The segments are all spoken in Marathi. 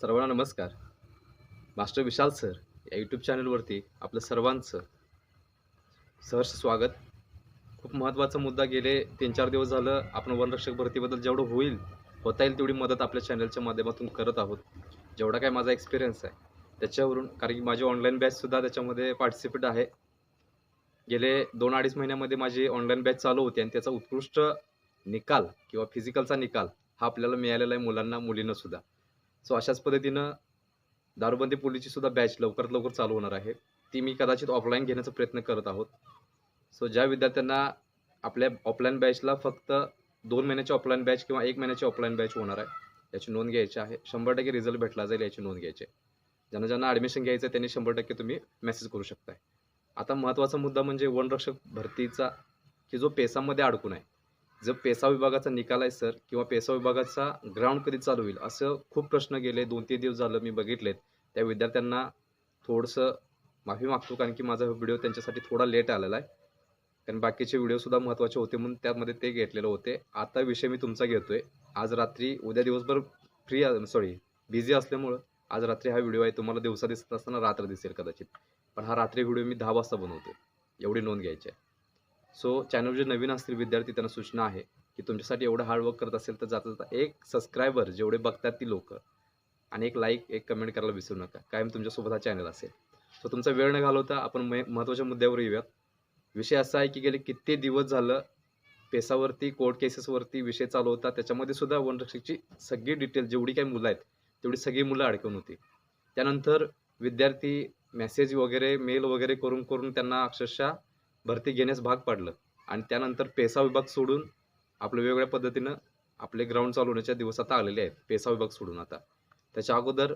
सर्वांना नमस्कार. मास्टर विशाल सर या यूट्यूब चॅनलवरती आपलं सर्वांचं सहर्ष स्वागत. खूप महत्त्वाचा मुद्दा गेले तीन चार दिवस झालं आपण वनरक्षक भरतीबद्दल जेवढं होईल होता येईल तेवढी मदत आपल्या चॅनलच्या माध्यमातून करत आहोत. जेवढा काय माझा एक्सपिरियन्स आहे त्याच्यावरून कारण की माझी ऑनलाईन बॅचसुद्धा त्याच्यामध्ये पार्टिसिपेट आहे. गेले दोन अडीच महिन्यामध्ये माझी ऑनलाईन बॅच चालू होती आणि त्याचा उत्कृष्ट निकाल किंवा फिजिकलचा निकाल हा आपल्याला मिळालेला आहे मुलांना मुलींनासुद्धा सो अशाच पद्धतीनं दारूबंदी पोलीसची सुद्धा बॅच लवकरात लवकर चालू होणार आहे. ती मी कदाचित ऑफलाईन घेण्याचा प्रयत्न करत आहोत. सो ज्या विद्यार्थ्यांना आपल्या ऑफलाईन बॅचला फक्त दोन महिन्याची ऑफलाईन बॅच किंवा एक महिन्याची ऑफलाईन बॅच होणार आहे याची नोंद घ्यायची आहे. शंभर टक्के रिझल्ट भेटला जाईल याची नोंद घ्यायची आहे. ज्यांना ज्यांना ॲडमिशन घ्यायचं आहे त्यांनी शंभर टक्के तुम्ही मेसेज करू शकताय. आता महत्त्वाचा मुद्दा म्हणजे वनरक्षक भरतीचा की जो पेसामध्ये अडकून आहे. जर पेसा विभागाचा निकाल आहे सर किंवा पेसा विभागाचा ग्राउंड कधी चालू होईल असं खूप प्रश्न गेले दोन तीन दिवस झालं मी बघितलेत. त्या विद्यार्थ्यांना थोडंसं माफी मागतो कारण की माझा व्हिडिओ त्यांच्यासाठी थोडा लेट आलेला आहे. कारण बाकीचे व्हिडिओसुद्धा महत्त्वाचे होते म्हणून त्यामध्ये ते घेतलेले होते. आता विषय मी तुमचा घेतोय. आज रात्री उद्या दिवसभर फ्री सॉरी बिझी असल्यामुळं आज रात्री हा व्हिडिओ आहे तुम्हाला दिवसा दिसत असताना रात्र दिसेल कदाचित. पण हा रात्री व्हिडिओ मी दहा वाजता बनवतो एवढी नोंद घ्यायची आहे. सो चॅनल जे नवीन असतील विद्यार्थी त्यांना सूचना आहे की तुमच्यासाठी एवढं हार्डवर्क करत असेल तर जाता जाता एक सबस्क्रायबर जेवढे बघतात ती लोक आणि एक लाईक एक कमेंट करायला विसरू नका. कायम तुमच्यासोबत हा चॅनल असेल. सो तुमचा वेळ न घालवता आपण महत्त्वाच्या मुद्द्यावर येऊयात. विषय असा आहे की गेले किती दिवस झालं पेसावरती कोर्ट केसेसवरती विषय चालू होता त्याच्यामध्ये सुद्धा वनरक्षकची सगळी डिटेल जेवढी काही मुलं आहेत तेवढी सगळी मुलं अडकून होती. त्यानंतर विद्यार्थी मेसेज वगैरे मेल वगैरे करून करून त्यांना अक्षरशः भरती घेण्यास भाग पाडलं. आणि त्यानंतर पेसा विभाग सोडून आपलं वेगवेगळ्या पद्धतीनं आपले ग्राउंड चालवण्याच्या दिवस आता आलेले आहेत. पेसा विभाग सोडून आता. त्याच्या अगोदर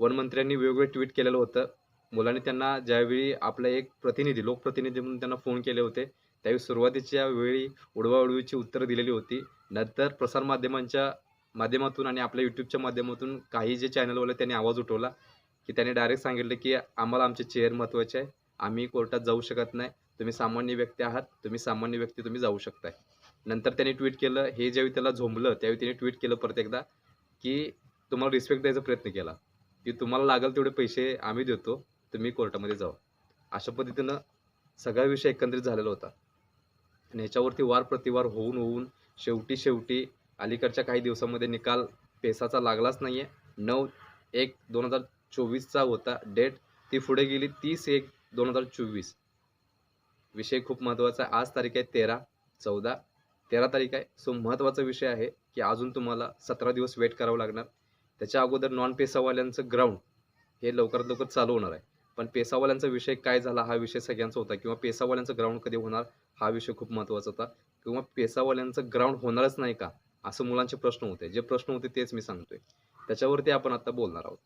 वनमंत्र्यांनी वेगवेगळे ट्विट केलेलं होतं. मुलांनी त्यांना ज्यावेळी आपला एक प्रतिनिधी लोकप्रतिनिधी म्हणून त्यांना फोन केले होते त्यावेळी सुरुवातीच्या वेळी उडवाउडवीची उत्तरं दिलेली होती. नंतर प्रसारमाध्यमांच्या माध्यमातून आणि आपल्या यूट्यूबच्या माध्यमातून काही जे चॅनलवाले त्यांनी आवाज उठवला की त्यांनी डायरेक्ट सांगितलं की आम्हाला आमचे चेअर महत्त्वाचे आहे. आम्ही कोर्टात जाऊ शकत नाही. तुम्ही सामान्य व्यक्ती आहात तुम्ही सामान्य व्यक्ती तुम्ही जाऊ शकताय. नंतर त्यांनी ट्विट केलं हे ज्यावेळी त्याला झोंबलं त्यावेळी त्यांनी ट्विट केलं परत एकदा की तुम्हाला रिस्पेक्ट द्यायचा प्रयत्न केला. की तुम्हाला लागेल तेवढे पैसे आम्ही देतो तुम्ही कोर्टामध्ये जावा. अशा पद्धतीनं सगळा विषय एकंदरीत झालेला होता. आणि ह्याच्यावरती वार प्रतिवार होऊन होऊन शेवटी शेवटी अलीकडच्या काही दिवसामध्ये निकाल पेसाचा लागलाच नाही आहे नऊ एक दोन हजार चोवीसचा होता डेट. ती पुढे गेली तीस एक दोन हजार चोवीस. विषय खूप महत्त्वाचा आहे. आज तारीख आहे तेरा चौदा. तेरा तारीख आहे. सो महत्त्वाचा विषय आहे की अजून तुम्हाला सतरा दिवस वेट करावं लागणार. त्याच्या अगोदर नॉन पेसावाल्यांचं ग्राउंड हे लवकरात लवकर चालू होणार आहे. पण पेसावाल्यांचा विषय काय झाला हा विषय सगळ्यांचा होता किंवा पेसावाल्यांचं ग्राउंड कधी होणार हा विषय खूप महत्त्वाचा होता. किंवा पेसावाल्यांचं ग्राउंड होणारच नाही का? असं मुलांचे प्रश्न होते. जे प्रश्न होते तेच मी सांगतोय. त्याच्यावरती आपण आता बोलणार आहोत.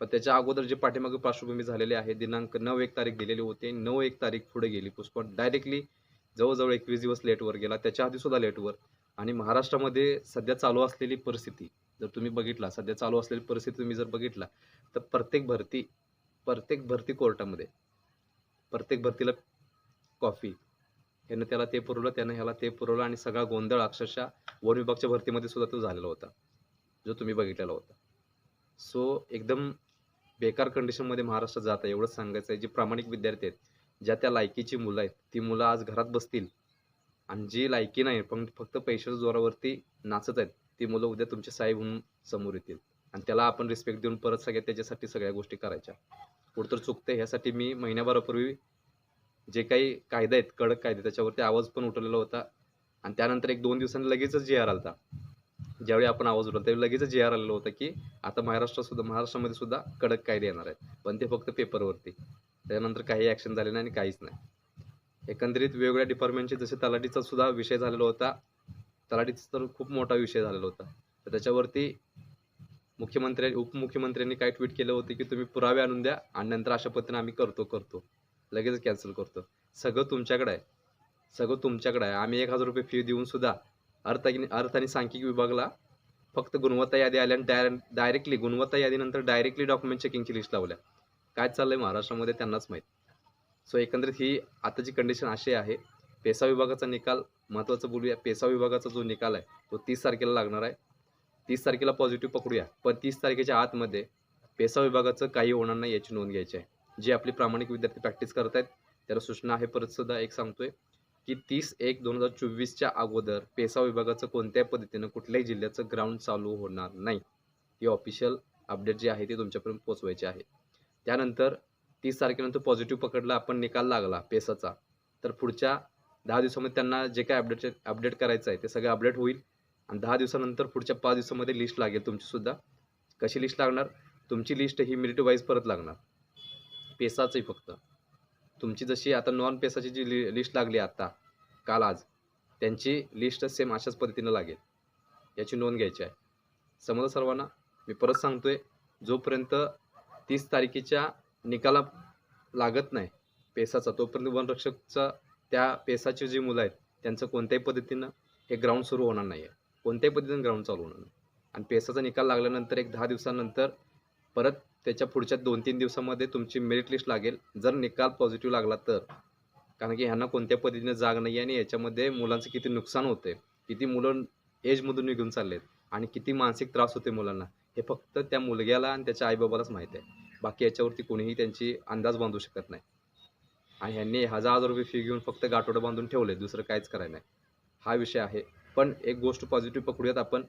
पण त्याच्या अगोदर जे पाठीमागे पार्श्वभूमी झालेली आहे दिनांक नऊ एक तारीख दिलेली होती. नऊ एक तारीख पुढे गेली. पुष्पा डायरेक्टली जवळजवळ एकवीस दिवस लेटवर गेला. त्याच्या आधी सुद्धा लेटवर आणि महाराष्ट्रामध्ये सध्या चालू असलेली परिस्थिती जर तुम्ही बघितला सध्या चालू असलेली परिस्थिती तुम्ही जर बघितला तर प्रत्येक भरती प्रत्येक भरती कोर्टामध्ये प्रत्येक भरतीला कॉफी ह्यानं त्याला ते पुरवलं त्यानं ह्याला ते पुरवलं आणि सगळा गोंधळ अक्षरशः वन विभागच्या भरतीमध्ये सुद्धा तो झालेला होता जो तुम्ही बघितलेला होता. सो एकदम बेकार कंडिशनमध्ये महाराष्ट्र जात आहे एवढंच सांगायचं आहे. जे प्रामाणिक विद्यार्थी आहेत ज्या त्या लायकीची मुलं आहेत ती मुलं आज घरात बसतील. आणि जी लायकी नाही पण फक्त पैशाच्या जोरावरती नाचत आहेत ती मुलं उद्या तुमचे साहेब म्हणून समोर येतील. आणि त्याला आपण रिस्पेक्ट देऊन परत सगळ्या त्याच्यासाठी सगळ्या गोष्टी करायच्या. कुठं तर चुकते ह्यासाठी मी महिन्याभरापूर्वी जे काही कायदे आहेत कडक कायदे त्याच्यावरती आवाज पण उठवलेला होता. आणि त्यानंतर एक दोन दिवसांनी लगेचच जी आर आलता. ज्यावेळी आपण आवाज उठवला त्यावेळी लगेचच जे आर आलेलं होतं की आता महाराष्ट्रात सुद्धा महाराष्ट्रामध्ये सुद्धा कडक कायदे येणार आहेत. पण ते फक्त पेपरवरती. त्यानंतर काही ॲक्शन झाले नाही आणि काहीच नाही. एकंदरीत वेगवेगळ्या डिपार्टमेंटचे जसे तलाठीचा सुद्धा विषय झालेला होता तलाठीचा तर खूप मोठा विषय झालेला होता. तर त्याच्यावरती मुख्यमंत्री उपमुख्यमंत्र्यांनी काय ट्विट केलं होतं की तुम्ही पुरावे आणून द्या आणि नंतर अशा पद्धतीने आम्ही करतो करतो. लगेच कॅन्सल करतो. सगळं तुमच्याकडे आहे. सगळं तुमच्याकडे आहे. आम्ही एक हजार रुपये फी देऊन सुद्धा अर्थ आणि अर्थ आणि सांख्यिकी विभागाला फक्त गुणवत्ता यादी आल्या आणि डाय डायरेक्टली गुणवत्ता यादीनंतर डायरेक्टली डॉक्युमेंट चेकिंगची लिस्ट लावल्या. काय चाललंय महाराष्ट्रामध्ये त्यांनाच माहीत. सो एकंदरीत ही आताची कंडिशन अशी आहे पेसा विभागाचा निकाल महत्त्वाचं बोलूया. पेसा विभागाचा जो निकाल आहे तो तीस तारखेला लागणार आहे. तीस तारखेला पॉझिटिव्ह पकडूया. पण तीस तारखेच्या आतमध्ये पेसा विभागाचं काही होणार नाही याची नोंद घ्यायची आहे. जे आपली प्रामाणिक विद्यार्थी प्रॅक्टिस करत आहेत त्याला सूचना आहे परत सुद्धा एक सांगतोय. की तीस एक दोन हजार चोवीसच्या अगोदर पेसा विभागाचं कोणत्याही पद्धतीनं कुठल्याही जिल्ह्याचं ग्राउंड चालू होणार नाही. ही ऑफिशियल अपडेट जे आहे ते तुमच्यापर्यंत पोचवायची आहे. त्यानंतर तीस तारखेनंतर पॉझिटिव्ह पकडला आपण निकाल लागला पेसाचा. तर पुढच्या दहा दिवसामध्ये त्यांना जे काय अपडेट अपडेट करायचं आहे ते सगळं अपडेट होईल. आणि दहा दिवसानंतर पुढच्या पाच दिवसामध्ये लिस्ट लागेल तुमचीसुद्धा कशी लिस्ट लागणार? तुमची लिस्ट ही मिनिट वाईज परत लागणार. पेसाचंही फक्त. तुमची जशी आता नॉन पेसाची जी लि लिस्ट लागली आत्ता काल आज त्यांची लिस्ट सेम अशाच पद्धतीनं लागेल. याची नोंद घ्यायची आहे. समजा सर्वांना मी परत सांगतोय जोपर्यंत तीस तारखेच्या निकाला लागत नाही पेसाचा तोपर्यंत वनरक्षकचा त्या पेसाची जी मुलं आहेत त्यांचं कोणत्याही पद्धतीनं हे ग्राउंड सुरू होणार नाही आहे कोणत्याही पद्धतीनं ग्राउंड चालू होणार नाही. आणि पेसाचा निकाल लागल्यानंतर एक दहा दिवसानंतर परत त्याच्या पुढच्या दोन तीन दिवसामध्ये तुमची मेरिट लिस्ट लागेल. जर निकाल पॉझिटिव्ह लागला तर. कारण की ह्यांना कोणत्या पद्धतीने जाग नाही आहे आणि याच्यामध्ये मुलांचं किती नुकसान होते किती मुलं एजमधून निघून चाललेत आणि किती मानसिक त्रास होते मुलांना. हे फक्त त्या मुलग्याला आणि त्याच्या आईबाबालाच माहीत आहे. बाकी याच्यावरती कोणीही त्यांची अंदाज बांधू शकत नाही. आणि ह्यांनी हजार हजार रुपये फी घेऊन फक्त गाठोडं बांधून ठेवले दुसरं काहीच करायला नाही. हा विषय आहे. पण एक गोष्ट पॉझिटिव्ह पकडूयात आपण.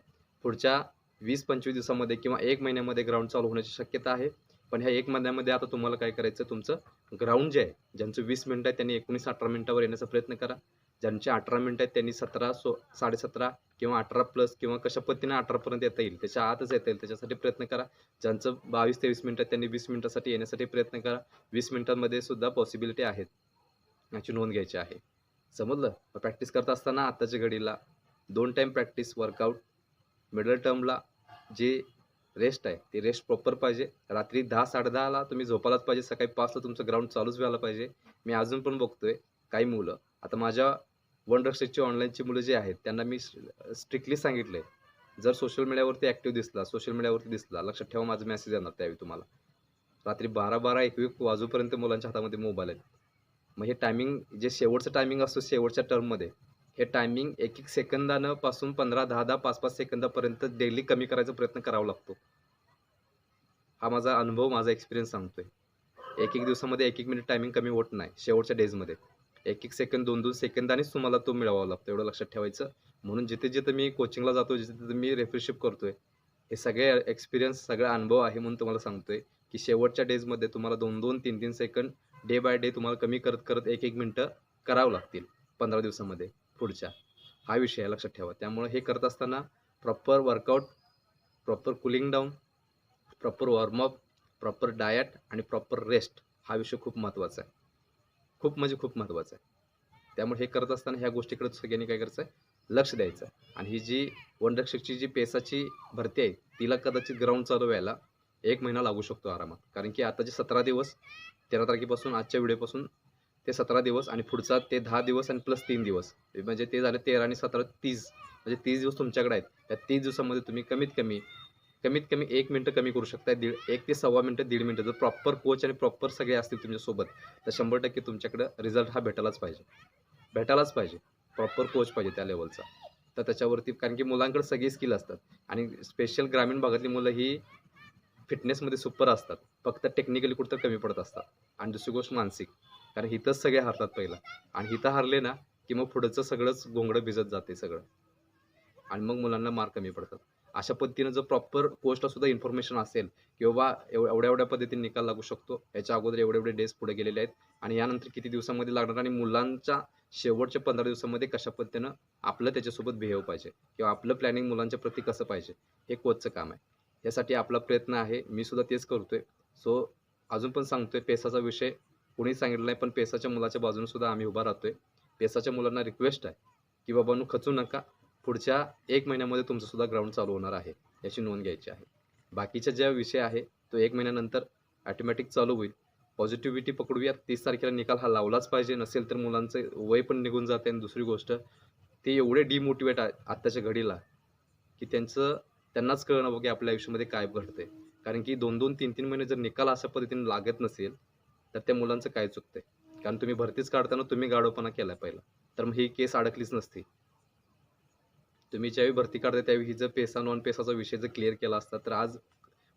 पुढच्या वीस पंचवीस दिवसामध्ये किंवा एक महिन्यामध्ये ग्राउंड चालू होण्याची शक्यता आहे. पण ह्या एक महिन्यामध्ये आता तुम्हाला काय करायचं तुमचं ग्राउंड जे आहे ज्यांचं वीस मिनटं आहे त्यांनी एकोणीस अठरा मिनटावर येण्याचा प्रयत्न करा. ज्यांचे अठरा मिनटं आहेत त्यांनी सतरा सो साडेसतरा किंवा अठरा प्लस किंवा कशा पद्धतीने अठरापर्यंत येता येईल त्याच्या आतच येता येईल त्याच्यासाठी प्रयत्न करा. ज्यांचं बावीस तेवीस मिनटं आहेत त्यांनी वीस मिनटासाठी येण्यासाठी प्रयत्न करा. वीस मिनटांमध्ये सुद्धा पॉसिबिलिटी आहेत. याची नोंद घ्यायची आहे. समजलं? प्रॅक्टिस करत असताना आत्ताच्या घडीला दोन टाईम प्रॅक्टिस वर्कआउट मिडल टर्मला जी रेस्ट आहे ती रेस्ट प्रॉपर पाहिजे. रात्री दहा साडे दहाला तुम्ही झोपायलाच पाहिजे. सकाळी पाचला तुमचं ग्राउंड चालूच व्हायला पाहिजे. मी अजून पण बघतोय काही मुलं. आता माझ्या वन रक्षकची ऑनलाईनची मुलं जे आहेत त्यांना मी स्ट्रिक्टली सांगितले जर सोशल मीडियावरती ॲक्टिव्ह दिसला सोशल मीडियावरती दिसला लक्षात ठेवा माझा मेसेज येणार त्यावेळी तुम्हाला. रात्री बारा बारा एक एक वाजूपर्यंत मुलांच्या हातामध्ये मोबाईल आहेत. मग हे टायमिंग जे शेवटचं टायमिंग असतो शेवटच्या टर्ममध्ये हे टायमिंग एक एक सेकंदानं पासून पंधरा दहा दहा पाच पाच सेकंदापर्यंत डेली कमी करायचा प्रयत्न करावा लागतो. हा माझा अनुभव माझा एक्सपिरियन्स सांगतोय. एक एक दिवसामध्ये एक एक मिनिट टायमिंग कमी होत नाही शेवटच्या डेजमध्ये एक एक सेकंद दोन दोन सेकंदानेच तुम्हाला तो मिळवावा लागतो एवढं लक्षात ठेवायचं. म्हणून जिथे जिथे मी कोचिंगला जातो जिथे जिथे मी रेफ्रिशिप करतोय हे सगळे एक्सपिरियन्स सगळा अनुभव आहे म्हणून तुम्हाला सांगतोय की शेवटच्या डेजमध्ये तुम्हाला दोन दोन तीन तीन सेकंड डे बाय डे तुम्हाला कमी करत करत एक एक मिनटं करावं लागतील पंधरा दिवसामध्ये. पुढच्या. हा विषय आहे लक्षात ठेवा. त्यामुळे हे करत असताना proper workout proper cooling down proper warm up proper diet आणि प्रॉपर रेस्ट हा विषय खूप महत्त्वाचा आहे. खूप म्हणजे खूप महत्त्वाचा आहे. त्यामुळे हे करत असताना ह्या गोष्टीकडे सगळ्यांनी काय करायचं आहे लक्ष द्यायचं आहे आणि ही जी वनरक्षकची जी पेसाची भरती आहे तिला कदाचित ग्राउंड चालू व्हायला एक महिना लागू शकतो आरामात. कारण की आता जे सतरा दिवस तेरा तारखेपासून आजच्या व्हिडिओपासून ते सतरा दिवस आणि पुढचा ते दहा दिवस आणि प्लस तीन दिवस. म्हणजे ते झाले तेरा आणि सतरा तीस. म्हणजे तीस दिवस तुमच्याकडे आहेत. त्या तीस दिवसामध्ये तुम्ही कमीत कमी कमीत कमी एक मिनटं कमी करू शकता दीड एक ते सव्वा मिनटं दीड मिनटं. जर प्रॉपर कोच आणि प्रॉपर सगळे असतील तुमच्यासोबत तर शंभर टक्के तुमच्याकडं रिझल्ट हा भेटायलाच पाहिजे. भेटायलाच पाहिजे. प्रॉपर कोच पाहिजे त्या लेवलचा तर त्याच्यावरती कारण की मुलांकडे सगळी स्किल असतात. आणि स्पेशल ग्रामीण भागातली मुलं ही फिटनेसमध्ये सुपर असतात. फक्त टेक्निकली कुठं कमी पडत असतात. आणि दुसरी गोष्ट मानसिक. कारण इथंच सगळे हारतात पहिला. आणि हिथं हारले ना की मग पुढचं सगळंच गोंगडं भिजत जाते सगळं. आणि मग मुलांना मार्क कमी पडतात. अशा पद्धतीनं जर प्रॉपर पोस्टला सुद्धा इन्फॉर्मेशन असेल की बाबा एवढ्या एवढ्या पद्धतीने निकाल लागू शकतो याच्या अगोदर एवढे एवढे डेज पुढे गेलेले आहेत आणि यानंतर किती दिवसामध्ये लागणार आणि मुलांच्या शेवटच्या पंधरा दिवसामध्ये कशा पद्धतीनं आपलं त्याच्यासोबत बिहेव पाहिजे? किंवा आपलं प्लॅनिंग मुलांच्या प्रती कसं पाहिजे? हे कोचचं काम आहे. यासाठी आपला प्रयत्न आहे. मी सुद्धा तेच करतोय. सो अजून पण सांगतोय पेसाचा विषय कोणी सांगितलं नाही पण पेसाच्या मुलाच्या बाजूने सुद्धा आम्ही उभा राहतोय. पेसाच्या मुलांना रिक्वेस्ट आहे की बाबांनो खचू नका. पुढच्या एक महिन्यामध्ये तुमचं सुद्धा ग्राउंड चालू होणार आहे. याची नोंद घ्यायची आहे. बाकीचा ज्या विषय आहे तो एक महिन्यानंतर ॲटोमॅटिक चालू होईल. पॉझिटिव्हिटी पकडूया तीस तारखेला निकाल हा लावलाच पाहिजे. नसेल तर मुलांचं वय पण निघून जाते. आणि दुसरी गोष्ट ते एवढे डिमोटिवेट आहेत आत्ताच्या घडीला की त्यांचं त्यांनाच कळणं बघा की आपल्या आयुष्यामध्ये काय घडतंय. कारण की दोन दोन तीन तीन महिने जर निकाल अशा पद्धतीने लागत नसेल तर त्या मुलांचं काय चुकतंय? कारण तुम्ही भरतीच काढताना तुम्ही गाडोपणा केला पहिला. तर मग ही केस अडकलीच नसती. तुम्ही ज्यावेळी भरती काढता त्यावेळी ही जर पेसा नॉन पेसाचा विषय जर क्लिअर केला असता तर आज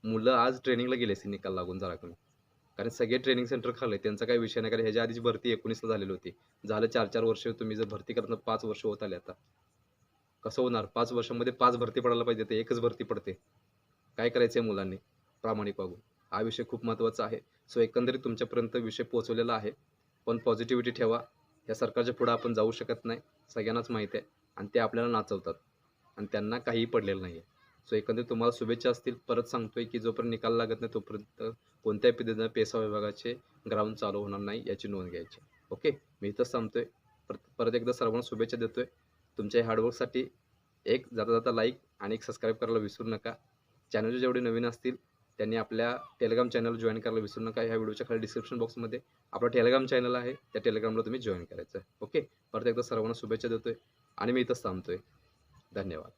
मुलं आज ट्रेनिंगला गेले असते निकाल लागून जरा कमी. कारण सगळे ट्रेनिंग सेंटर खाल्ले त्यांचा काही विषय नाही. कारण ह्याच्या आधीची भरती एकोणीसला झालेली होती. झालं चार चार वर्ष तुम्ही जर भरती करताना पाच वर्ष होत आले आता. कसं होणार? पाच वर्षामध्ये पाच भरती पडायला पाहिजे. ते एकच भरती पडते. काय करायचं आहे मुलांनी? प्रामाणिक वागून. हा विषय खूप महत्त्वाचा आहे. सो एकंदरीत तुमच्यापर्यंत विषय पोहोचवलेला आहे. पण पॉझिटिव्हिटी ठेवा. या सरकारच्या पुढं आपण जाऊ शकत नाही. सगळ्यांनाच माहिती आहे. आणि ते आपल्याला नाचवतात. आणि त्यांना काहीही पडलेलं नाही आहे सो एकंदरीत तुम्हाला शुभेच्छा असतील. परत सांगतोय की जोपर्यंत निकाल लागत नाही तोपर्यंत कोणत्याही पद्धतीनं पेसा विभागाचे ग्राउंड चालू होणार नाही याची नोंद घ्यायची. ओके मी इथंच थांबतोय. परत परत एकदा सर्वांना शुभेच्छा देतोय. तुमच्या हार्डवर्कसाठी एक जाता जाता लाईक आणि एक सबस्क्राईब करायला विसरू नका. चॅनलचे जेवढे नवीन असतील त्यांनी आपल्या टेलिग्राम चॅनल जॉईन करायला विसरू नका. ह्या व्हिडिओच्या खाली डिस्क्रिप्शन बॉक्समध्ये आपला टेलिग्राम चॅनल आहे. त्या टेलिग्रामला तुम्ही जॉईन करायचं. आहे ओके परत एकदा सर्वांना शुभेच्छा देतोय. आणि मी इथंच थांबतोय. धन्यवाद.